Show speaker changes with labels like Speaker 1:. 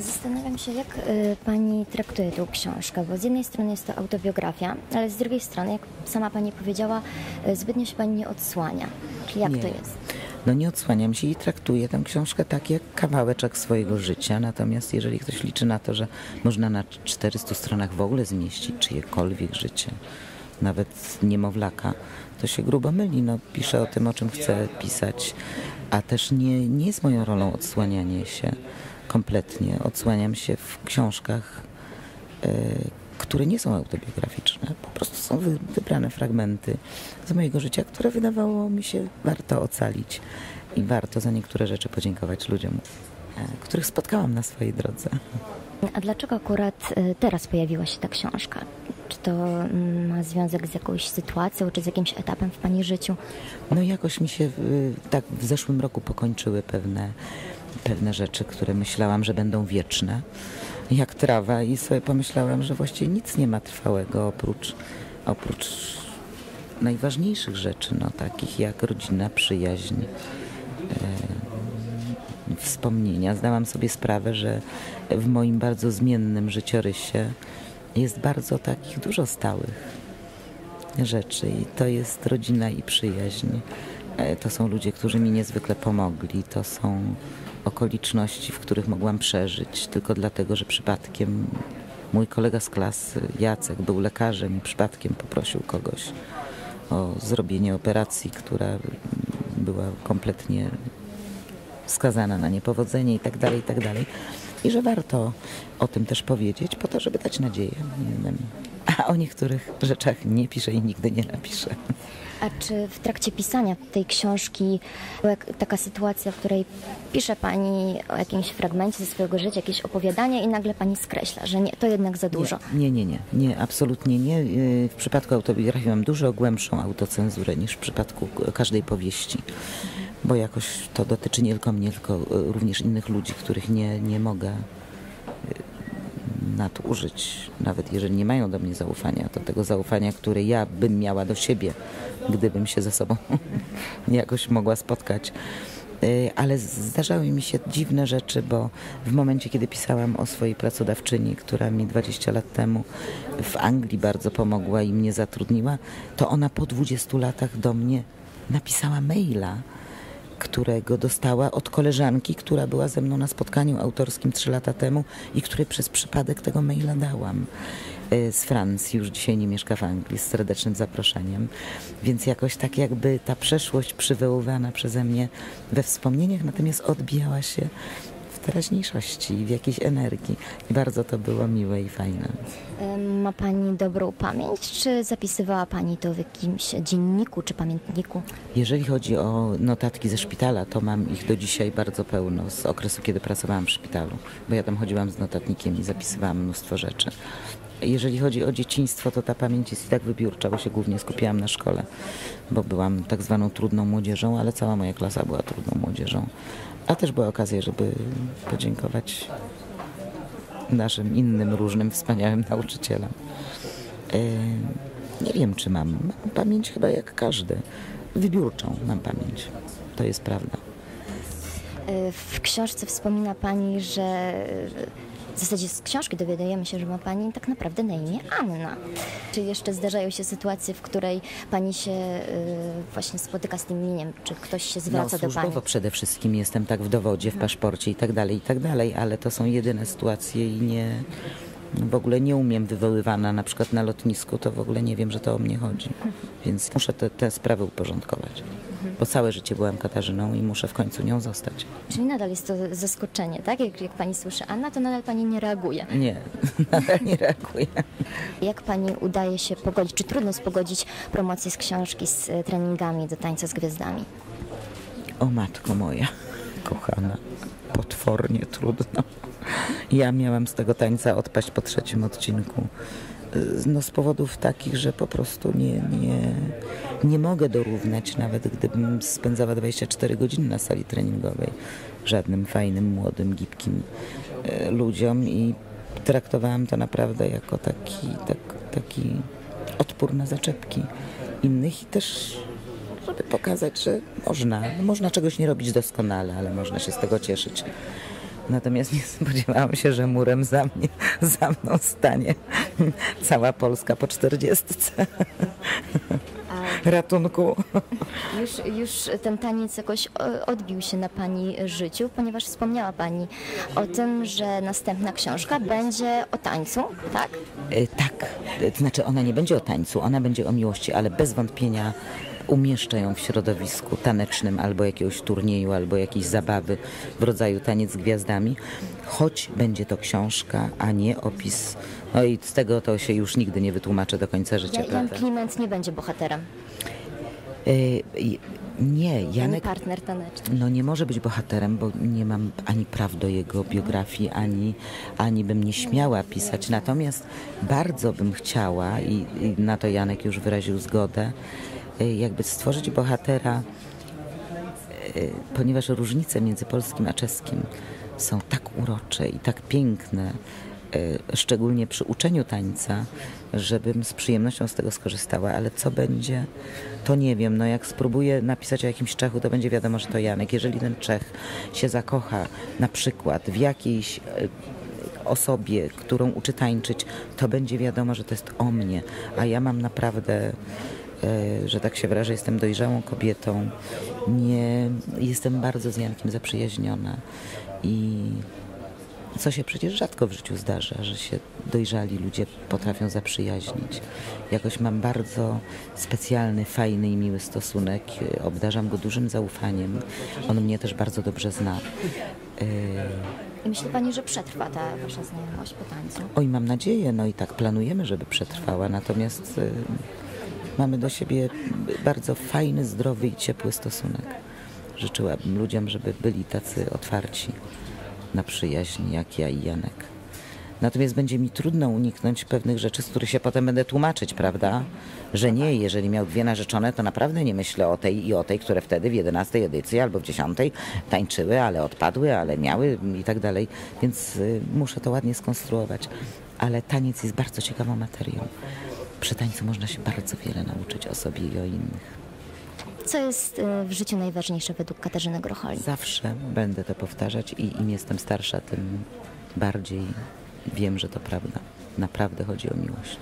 Speaker 1: Zastanawiam się, jak y, pani traktuje tę książkę, bo z jednej strony jest to autobiografia, ale z drugiej strony, jak sama pani powiedziała, y, zbytnio się pani nie odsłania. Czyli jak
Speaker 2: Nie.
Speaker 1: to jest?
Speaker 2: No nie odsłaniam się i traktuję tę książkę tak jak kawałeczek swojego życia. Natomiast jeżeli ktoś liczy na to, że można na 400 stronach w ogóle zmieścić czyjekolwiek życie, nawet niemowlaka, to się grubo myli. No, piszę o tym, o czym chcę pisać, a też nie, nie jest moją rolą odsłanianie się kompletnie. Odsłaniam się w książkach, e, które nie są autobiograficzne. Po prostu są wy, wybrane fragmenty z mojego życia, które wydawało mi się warto ocalić i warto za niektóre rzeczy podziękować ludziom, e, których spotkałam na swojej drodze.
Speaker 1: A dlaczego akurat y, teraz pojawiła się ta książka? Czy to mm, ma związek z jakąś sytuacją, czy z jakimś etapem w pani życiu?
Speaker 2: No jakoś mi się y, tak w zeszłym roku pokończyły pewne, pewne rzeczy, które myślałam, że będą wieczne, jak trawa i sobie pomyślałam, że właściwie nic nie ma trwałego oprócz, oprócz najważniejszych rzeczy, no takich jak rodzina, przyjaźń, e, wspomnienia. Zdałam sobie sprawę, że w moim bardzo zmiennym życiorysie jest bardzo takich dużo stałych rzeczy i to jest rodzina i przyjaźń. E, To są ludzie, którzy mi niezwykle pomogli. To są okoliczności, w których mogłam przeżyć tylko dlatego, że przypadkiem mój kolega z klasy, Jacek, był lekarzem i przypadkiem poprosił kogoś o zrobienie operacji, która była kompletnie skazana na niepowodzenie i tak dalej, i tak dalej. I że warto o tym też powiedzieć, po to, żeby dać nadzieję innym. A o niektórych rzeczach nie piszę i nigdy nie napiszę.
Speaker 1: A czy w trakcie pisania tej książki była taka sytuacja, w której pisze pani o jakimś fragmencie ze swojego życia, jakieś opowiadanie i nagle pani skreśla, że nie, to jednak za dużo?
Speaker 2: Nie, nie, nie, nie, absolutnie nie. Yy, W przypadku autobiografii mam dużo głębszą autocenzurę niż w przypadku każdej powieści, bo jakoś to dotyczy nie tylko mnie, tylko yy, również innych ludzi, których nie, nie mogę yy, nadużyć, nawet jeżeli nie mają do mnie zaufania, to tego zaufania, które ja bym miała do siebie, gdybym się ze sobą jakoś mogła spotkać. Y, Ale zdarzały mi się dziwne rzeczy, bo w momencie, kiedy pisałam o swojej pracodawczyni, która mi 20 lat temu w Anglii bardzo pomogła i mnie zatrudniła, to ona po 20 latach do mnie napisała maila, którego dostała od koleżanki, która była ze mną na spotkaniu autorskim 3 lata temu i której przez przypadek tego maila dałam y, z Francji, już dzisiaj nie mieszka w Anglii, z serdecznym zaproszeniem. Więc jakoś tak jakby ta przeszłość przywoływana przeze mnie we wspomnieniach, natomiast odbijała się teraźniejszości w jakiejś energii. I bardzo to było miłe i fajne.
Speaker 1: Ma pani dobrą pamięć, czy zapisywała pani to w jakimś dzienniku czy pamiętniku?
Speaker 2: Jeżeli chodzi o notatki ze szpitala, to mam ich do dzisiaj bardzo pełno z okresu, kiedy pracowałam w szpitalu, bo ja tam chodziłam z notatnikiem i zapisywałam mnóstwo rzeczy. Jeżeli chodzi o dzieciństwo, to ta pamięć jest i tak wybiórcza, bo się głównie skupiałam na szkole, bo byłam tak zwaną trudną młodzieżą, ale cała moja klasa była trudną młodzieżą. A też była okazja, żeby podziękować naszym innym różnym wspaniałym nauczycielom. E, Nie wiem, czy mam. Mam pamięć chyba jak każdy. Wybiórczą mam pamięć. To jest prawda.
Speaker 1: Y, W książce wspomina pani, że w zasadzie z książki dowiadujemy się, że ma pani tak naprawdę na imię Anna. Czy jeszcze zdarzają się sytuacje, w której pani się y, właśnie spotyka z tym imieniem, czy ktoś się
Speaker 2: No,
Speaker 1: zwraca do pani?
Speaker 2: przede wszystkim jestem tak w dowodzie, w paszporcie i tak dalej, i tak dalej, ale to są jedyne sytuacje i nie, w ogóle nie umiem wywoływana, na przykład na lotnisku, to w ogóle nie wiem, że to o mnie chodzi. Więc muszę te, te sprawy uporządkować. Bo całe życie byłam Katarzyną i muszę w końcu nią zostać.
Speaker 1: Czyli nadal jest to zaskoczenie, tak? Jak, jak pani słyszy Anna, to nadal pani nie reaguje.
Speaker 2: Nie, nadal nie reaguję.
Speaker 1: Jak pani udaje się pogodzić, czy trudno pogodzić promocję z książki z e, treningami do tańca z gwiazdami?
Speaker 2: O matko moja, kochana, potwornie trudno. Ja miałam z tego tańca odpaść po trzecim odcinku. No z powodów takich, że po prostu nie, nie, nie mogę dorównać, nawet gdybym spędzała 24 godziny na sali treningowej, żadnym fajnym, młodym, gibkim y, ludziom i traktowałam to naprawdę jako taki, tak, taki odpór na zaczepki innych i też żeby pokazać, że można, można czegoś nie robić doskonale, ale można się z tego cieszyć. Natomiast nie spodziewałam się, że murem za, mnie, za mną stanie cała Polska po czterdziestce. Ratunku.
Speaker 1: Już, już ten taniec jakoś odbił się na Pani życiu, ponieważ wspomniała Pani o tym, że następna książka będzie o tańcu, tak?
Speaker 2: E, Tak, e, to znaczy ona nie będzie o tańcu, ona będzie o miłości, ale bez wątpienia umieszczę ją w środowisku tanecznym albo jakiegoś turnieju, albo jakiejś zabawy w rodzaju taniec z gwiazdami, choć będzie to książka, a nie opis. No i z tego to się już nigdy nie wytłumaczę do końca życia,
Speaker 1: Jan
Speaker 2: prawda?
Speaker 1: Kliment nie będzie bohaterem,
Speaker 2: i- Nie, Janek
Speaker 1: partner taneczny.
Speaker 2: No nie może być bohaterem, bo nie mam ani praw do jego biografii, ani, ani bym nie śmiała pisać. Natomiast bardzo bym chciała, i, i na to Janek już wyraził zgodę, y, jakby stworzyć bohatera, y, ponieważ różnice między polskim a czeskim są tak urocze i tak piękne, y, szczególnie przy uczeniu tańca, żebym z przyjemnością z tego skorzystała, ale co będzie, to nie wiem. No jak spróbuję napisać o jakimś Czechu, to będzie wiadomo, że to Janek. Jeżeli ten Czech się zakocha na przykład w jakiejś y, osobie, którą uczy tańczyć, to będzie wiadomo, że to jest o mnie, a ja mam naprawdę że tak się wyrażę, jestem dojrzałą kobietą. Nie, jestem bardzo z Jankiem zaprzyjaźniona i co się przecież rzadko w życiu zdarza, że się dojrzali ludzie potrafią zaprzyjaźnić. Jakoś mam bardzo specjalny, fajny i miły stosunek. E, Obdarzam go dużym zaufaniem. On mnie też bardzo dobrze zna. E,
Speaker 1: I myśli Pani, że przetrwa ta Wasza znajomość po tańcu?
Speaker 2: Oj, mam nadzieję, no i tak planujemy, żeby przetrwała, natomiast mamy do siebie bardzo fajny, zdrowy i ciepły stosunek. Życzyłabym ludziom, żeby byli tacy otwarci na przyjaźń, jak ja i Janek. Natomiast będzie mi trudno uniknąć pewnych rzeczy, z których się potem będę tłumaczyć, prawda? Że nie, jeżeli miał dwie narzeczone, to naprawdę nie myślę o tej i o tej, które wtedy w 11 edycji albo w 10 tańczyły, ale odpadły, ale miały i tak dalej. Więc y, muszę to ładnie skonstruować. Ale taniec jest bardzo ciekawą materią. Przy tańcu można się bardzo wiele nauczyć o sobie i o innych.
Speaker 1: Co jest e, w życiu najważniejsze według Katarzyny Grocholi?
Speaker 2: Zawsze będę to powtarzać i im jestem starsza, tym bardziej wiem, że to prawda. Naprawdę chodzi o miłość.